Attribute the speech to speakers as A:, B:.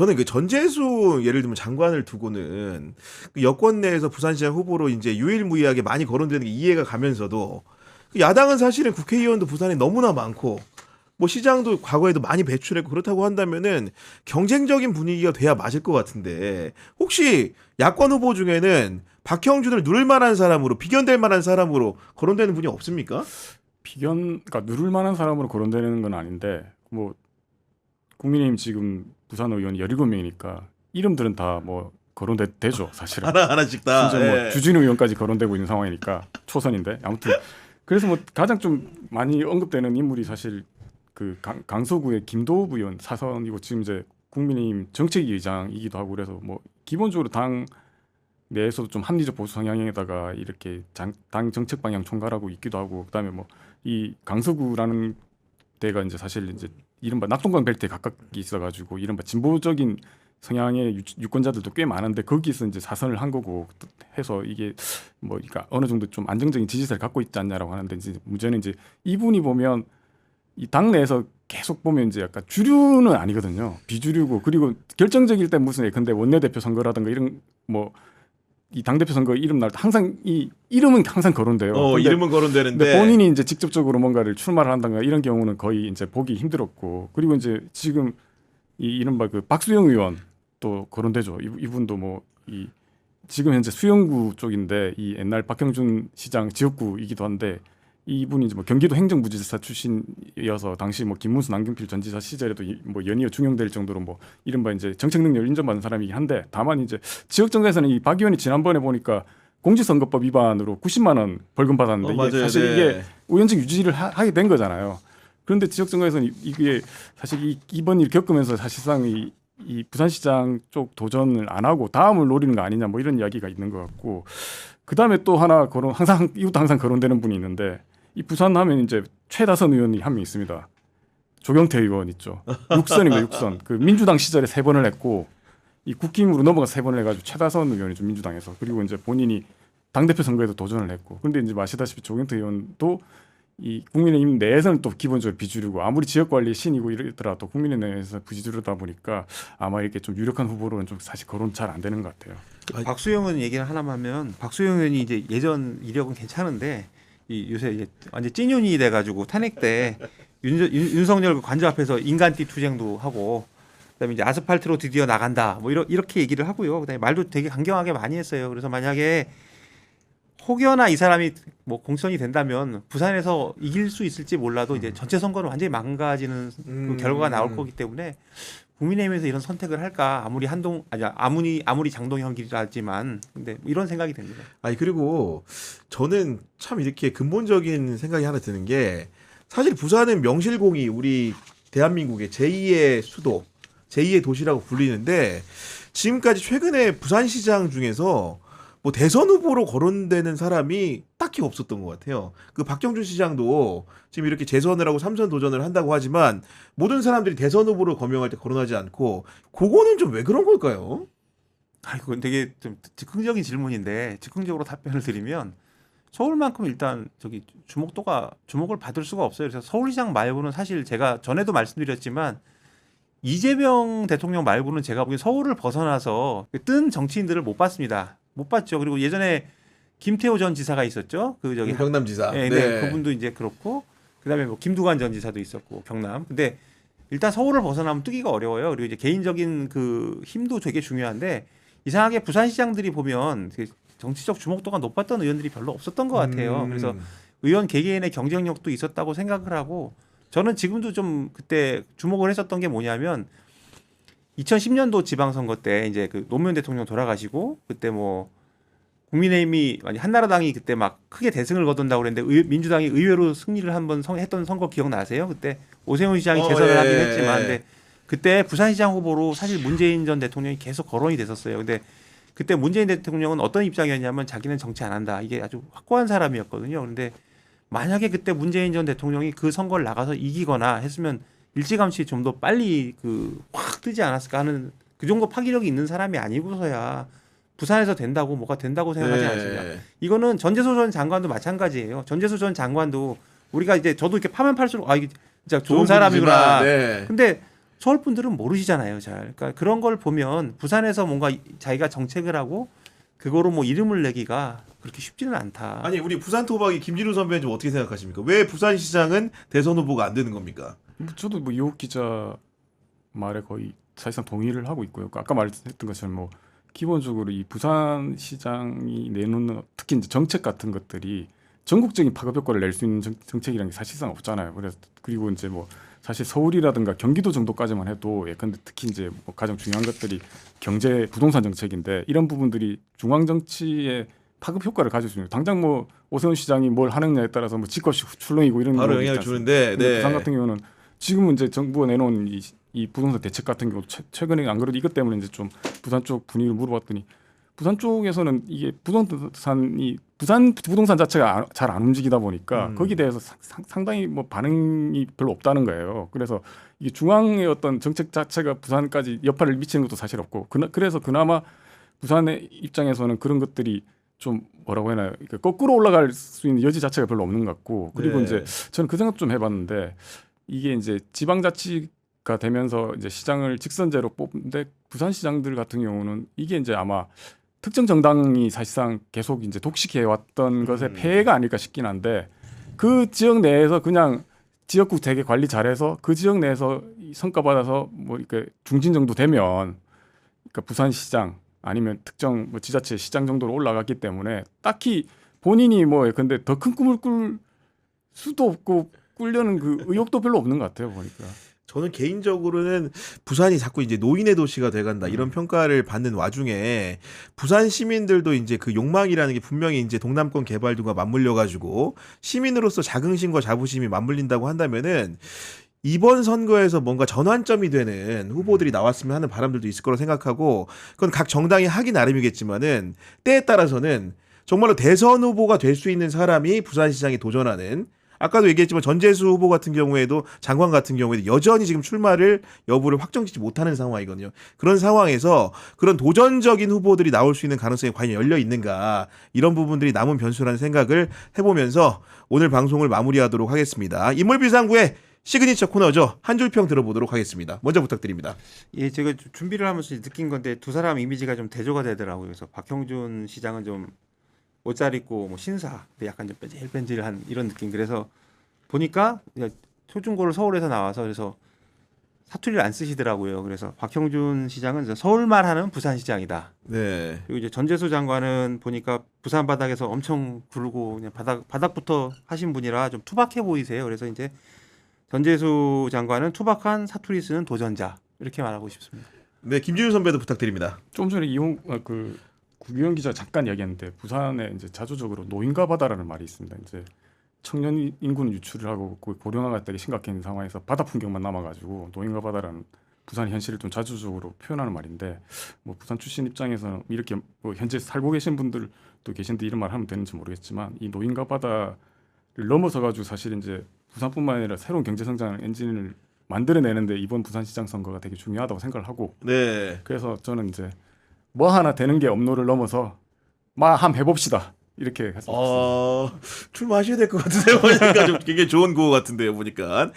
A: 저는 그 전재수 예를 들면 장관을 두고는 그 여권 내에서 부산시장 후보로 이제 유일무이하게 많이 거론되는 게 이해가 가면서도 그 야당은 사실은 국회의원도 부산에 너무나 많고 뭐 시장도 과거에도 많이 배출했고 그렇다고 한다면은 경쟁적인 분위기가 돼야 맞을 것 같은데 혹시 야권 후보 중에는 박형준을 누를 만한 사람으로 비견될 만한 사람으로 거론되는 분이 없습니까?
B: 비견 그러니까 누를 만한 사람으로 거론되는 건 아닌데 뭐 국민의힘 지금 부산 의원 17명이니까 이름들은 다 뭐 거론되죠 사실은
A: 하나 하나씩 다.
B: 심지어 뭐
A: 예.
B: 주진우 의원까지 거론되고 있는 상황이니까 초선인데 아무튼 그래서 뭐 가장 좀 많이 언급되는 인물이 사실 그 강, 강서구의 김도읍 의원 사선이고 지금 이제 국민의힘 정책위 의장이기도 하고 그래서 뭐 기본적으로 당 내에서도 좀 합리적 보수 성향에다가 이렇게 장, 당 정책 방향 총괄하고 있기도 하고 그다음에 뭐 이 강서구라는 데가 이제 사실 이제 이른바 낙동강 벨트에 가깝게 있어가지고 이른바 진보적인 성향의 유- 유권자들도 꽤 많은데 거기서 이제 사선을 한 거고 해서 이게 뭐 그러니까 어느 정도 좀 안정적인 지지세를 갖고 있지 않냐라고 하는데 이제 문제는 이제 이분이 보면 이 당내에서 계속 보면 이제 약간 주류는 아니거든요. 비주류고 그리고 결정적일 때 무슨 근데 원내대표 선거라든가 이런 뭐 이 당대표 선거 이름 날때 항상 이 이름은 항상 거론돼요.
A: 어,
B: 근데
A: 이름은 거론되는데
B: 본인이 이제 직접적으로 뭔가를 출마를 한다든가 이런 경우는 거의 이제 보기 힘들었고 그리고 이제 지금 이 이른바 그 박수영 의원 또 거론되죠. 이- 이분도 뭐 이 지금 현재 수영구 쪽인데 이 옛날 박형준 시장 지역구이기도 한데 이분이 이제 뭐 경기도 행정부지사 출신이어서 당시 뭐 김문수 남경필 전 지사 시절에도 이- 뭐 연이어 중용될 정도로 뭐 이른바 이제 정책 능력을 인정받은 사람이긴 한데 다만 이제 지역 정가에서는 이 박 의원이 지난번에 보니까 공직선거법 위반으로 90만 원 벌금 받았는데
A: 어,
B: 이게
A: 맞아요.
B: 사실
A: 네.
B: 이게 우연적 유지를 하, 게된 거잖아요. 그런데 지역 정가에서는 이- 이게 사실 이, 이번 일 겪으면서 사실상 이, 이 부산시장 쪽 도전을 안 하고 다음을 노리는 거 아니냐 뭐 이런 이야기가 있는 것 같고 그 다음에 또 하나 거론 항상 이것도 항상 거론되는 분이 있는데 이 부산 하면 이제 최다선 의원이 한 명 있습니다. 조경태 의원 있죠. 육선인가 육선. 그 민주당 시절에 세 번을 했고 이 국힘으로 넘어가 세 번을 해가지고 최다선 의원이죠 민주당에서. 그리고 이제 본인이 당 대표 선거에도 도전을 했고. 그런데 이제 아시다시피 조경태 의원도 이 국민의힘 내에서는 또 기본적으로 비주류고 아무리 지역 관리 신이고 이러더라도 국민의 내에서 비주류다 보니까 아마 이렇게 좀 유력한 후보로는 좀 사실 거론 잘 안 되는 것 같아요.
A: 아니-
C: 박수영은 얘기를 하나만 하면 박수영 의원이 이제 예전 이력은 괜찮은데 이 요새 이제 완전 찐윤이 돼가지고 탄핵 때 윤, 윤, 윤석열 그 관저 앞에서 인간띠 투쟁도 하고 그다음에 이제 아스팔트로 드디어 나간다 뭐 이러, 이렇게 얘기를 하고요. 그다음에 말도 되게 강경하게 많이 했어요. 그래서 만약에 혹여나 이 사람이 뭐 공천이 된다면 부산에서 이길 수 있을지 몰라도 이제 전체 선거는 완전히 망가지는 그
A: 음.
C: 결과가 나올 거기 때문에 국민의힘에서 이런 선택을 할까 아무리 한동 아니 아무리 아무리 장동혁이라지만 근데 이런 생각이 됩니다.
A: 아니 그리고 저는 참 이렇게 근본적인 생각이 하나 드는 게 사실 부산은 명실공히 우리 대한민국의 제2의 수도, 제2의 도시라고 불리는데 지금까지 최근에 부산시장 중에서 뭐 대선 후보로 거론되는 사람이 딱히 없었던 것 같아요. 그 박정준 시장도 지금 이렇게 재선을 하고 삼선 도전을 한다고 하지만 모든 사람들이 대선 후보로 거명할 때 거론하지 않고 그거는 좀 왜 그런 걸까요?
C: 아 이건 되게 좀 즉흥적인 질문인데 즉흥적으로 답변을 드리면 서울만큼 일단 저기 주목도가 주목을 받을 수가 없어요. 그래서 서울시장 말고는 사실 제가 전에도 말씀드렸지만 이재명 대통령 말고는 제가 보기엔 서울을 벗어나서 뜬 정치인들을 못 봤습니다. 못 봤죠. 그리고 예전에 김태호 전 지사가 있었죠. 그 저기
A: 경남 지사.
C: 네, 네. 그분도 이제 그렇고 그다음에 뭐 김두관 전 지사도 있었고 경남. 근데 일단 서울을 벗어나면 뜨기가 어려워요. 그리고 이제 개인적인 그 힘도 되게 중요한데 이상하게 부산시장들이 보면 그 정치적 주목도가 높았던 의원들이 별로 없었던 것 같아요.
A: 음.
C: 그래서 의원 개개인의 경쟁력도 있었다고 생각을 하고 저는 지금도 좀 그때 주목을 했었던 게 뭐냐면 2010년도 지방선거 때 이제 그 노무현 대통령 돌아가시고 그때 뭐 국민의힘이 아니 한나라당이 그때 막 크게 대승을 거둔다고 그랬는데 의- 민주당이 의외로 승리를 한번 성- 했던 선거 기억나세요? 그때 오세훈 시장이
A: 어,
C: 재선을
A: 예,
C: 하긴
A: 예,
C: 했지만
A: 예.
C: 근데 그때 부산시장 후보로 사실 문재인 전 대통령이 계속 거론이 됐었어요. 근데 그때 문재인 대통령은 어떤 입장이었냐면 자기는 정치 안 한다. 이게 아주 확고한 사람이었거든요. 그런데 만약에 그때 문재인 전 대통령이 그 선거를 나가서 이기거나 했으면 일찌감치 좀 더 빨리 그 확 뜨지 않았을까 하는 그 정도 파기력이 있는 사람이 아니고서야 부산에서 된다고 뭐가 된다고 생각하지
A: 네.
C: 않습니다. 이거는 전재수 전 장관도 마찬가지예요. 전재수 전 장관도 우리가 이제 저도 이렇게 파면 팔수록 아 이게 진짜 좋은
A: 좋은
C: 사람이구나.
A: 네.
C: 근데 서울 분들은 모르시잖아요. 잘. 그러니까 그런 걸 보면 부산에서 뭔가 이- 자기가 정책을 하고 그거로 뭐 이름을 내기가 그렇게 쉽지는 않다.
A: 아니 우리 부산 토박이 김진우 선배는 좀 어떻게 생각하십니까? 왜 부산시장은 대선 후보가 안 되는 겁니까?
B: 뭐 저도 뭐 이호 기자 말에 거의 사실상 동의를 하고 있고요. 아까 말했던 것처럼 뭐 기본적으로 이 부산 시장이 내놓는 특히 이제 정책 같은 것들이 전국적인 파급 효과를 낼 수 있는 정, 정책이라는 게 사실상 없잖아요. 그래서 그리고 이제 뭐 사실 서울이라든가 경기도 정도까지만 해도 예컨대 특히 이제 뭐 가장 중요한 것들이 경제 부동산 정책인데 이런 부분들이 중앙 정치에 파급 효과를 가질 수 있는 당장 뭐 오세훈 시장이 뭘 하느냐에 따라서 뭐 집값이 출렁이고 이런
A: 바로
B: 경우도
A: 영향을? 주는데 네.
B: 부산 같은 경우는 지금은 이제 정부가 내놓은 이, 이 부동산 대책 같은 경우 최, 최근에 안 그래도 이것 때문에 이제 좀 부산 쪽 분위기를 물어봤더니 부산 쪽에서는 이게 부동산이 부산 부동산 자체가 잘 안 움직이다 보니까
A: 음.
B: 거기에 대해서 상, 상당히 뭐 반응이 별로 없다는 거예요. 그래서 이게 중앙의 어떤 정책 자체가 부산까지 여파를 미치는 것도 사실 없고 그나, 그래서 그나마 부산의 입장에서는 그런 것들이 좀 뭐라고 해야 하나요? 그러니까 거꾸로 올라갈 수 있는 여지 자체가 별로 없는 것 같고 그리고
A: 네.
B: 이제 저는 그 생각 좀 해봤는데 이게 이제 지방자치가 되면서 이제 시장을 직선제로 뽑는데 부산 시장들 같은 경우는 이게 이제 아마 특정 정당이 사실상 계속 이제 독식해 왔던 것의
A: 음.
B: 폐해가 아닐까 싶긴 한데 그 지역 내에서 그냥 지역국 되게 관리 잘해서 그 지역 내에서 이 성과 받아서 뭐 이렇게 중진 정도 되면 그러니까 부산 시장 아니면 특정 뭐 지자체 시장 정도로 올라갔기 때문에 딱히 본인이 뭐 근데 더 큰 꿈을 꿀 수도 없고 꿀려는 그 의욕도 별로 없는 것 같아요 보니까.
A: 저는 개인적으로는 부산이 자꾸 이제 노인의 도시가 돼간다 이런
B: 음.
A: 평가를 받는 와중에 부산 시민들도 이제 그 욕망이라는 게 분명히 이제 동남권 개발도가 맞물려 가지고 시민으로서 자긍심과 자부심이 맞물린다고 한다면은 이번 선거에서 뭔가 전환점이 되는 후보들이 나왔으면 하는 바람들도 있을 거라고 생각하고 그건 각 정당이 하기 나름이겠지만은 때에 따라서는 정말로 대선 후보가 될 수 있는 사람이 부산시장에 도전하는 아까도 얘기했지만 전재수 후보 같은 경우에도 장관 같은 경우에도 여전히 지금 출마를 여부를 확정짓지 못하는 상황이거든요. 그런 상황에서 그런 도전적인 후보들이 나올 수 있는 가능성이 과연 열려 있는가 이런 부분들이 남은 변수라는 생각을 해보면서 오늘 방송을 마무리하도록 하겠습니다. 인물비상구의 시그니처 코너죠. 한 줄평 들어보도록 하겠습니다. 먼저 부탁드립니다.
C: 예, 제가 좀 준비를 하면서 느낀 건데 두 사람 이미지가 좀 대조가 되더라고요. 그래서 박형준 시장은 좀 옷잘 입고 뭐 신사, 약간 좀 뺀질뺀질한 이런 느낌. 그래서 보니까 초중고를 서울에서 나와서 그래서 사투리를 안 쓰시더라고요. 그래서 박형준 시장은 이제 서울말 하는 부산 시장이다.
A: 네.
C: 그리고 이제 전재수 장관은 보니까 부산 바닥에서 엄청 굴고 그냥 바닥 바닥부터 하신 분이라 좀 투박해 보이세요. 그래서 이제 전재수 장관은 투박한 사투리 쓰는 도전자 이렇게 말하고 싶습니다.
A: 네, 김진우 선배도 부탁드립니다.
B: 좀 전에 이용 아, 그 구기현 기자 잠깐 이야기했는데 부산에 이제 자주적으로 노인과 바다라는 말이 있습니다. 이제 청년 인구는 유출을 하고 고령화가 되게 심각한 상황에서 바다 풍경만 남아가지고 노인과 바다라는 부산 현실을 좀 자주적으로 표현하는 말인데 뭐 부산 출신 입장에서는 이렇게 뭐 현재 살고 계신 분들도 계신데 이런 말 하면 되는지 모르겠지만 이 노인과 바다를 넘어서 가지고 사실 이제 부산뿐만 아니라 새로운 경제 성장 엔진을 만들어내는데 이번 부산시장 선거가 되게 중요하다고 생각을 하고
A: 네.
B: 그래서 저는 이제 뭐 하나 되는 게 업로를 넘어서 마함 해봅시다 이렇게 했습니다.
A: 어, 출마하셔야 될 것 같은데요. 보니까 좀 굉장히 좋은 구호 같은데요. 보니까.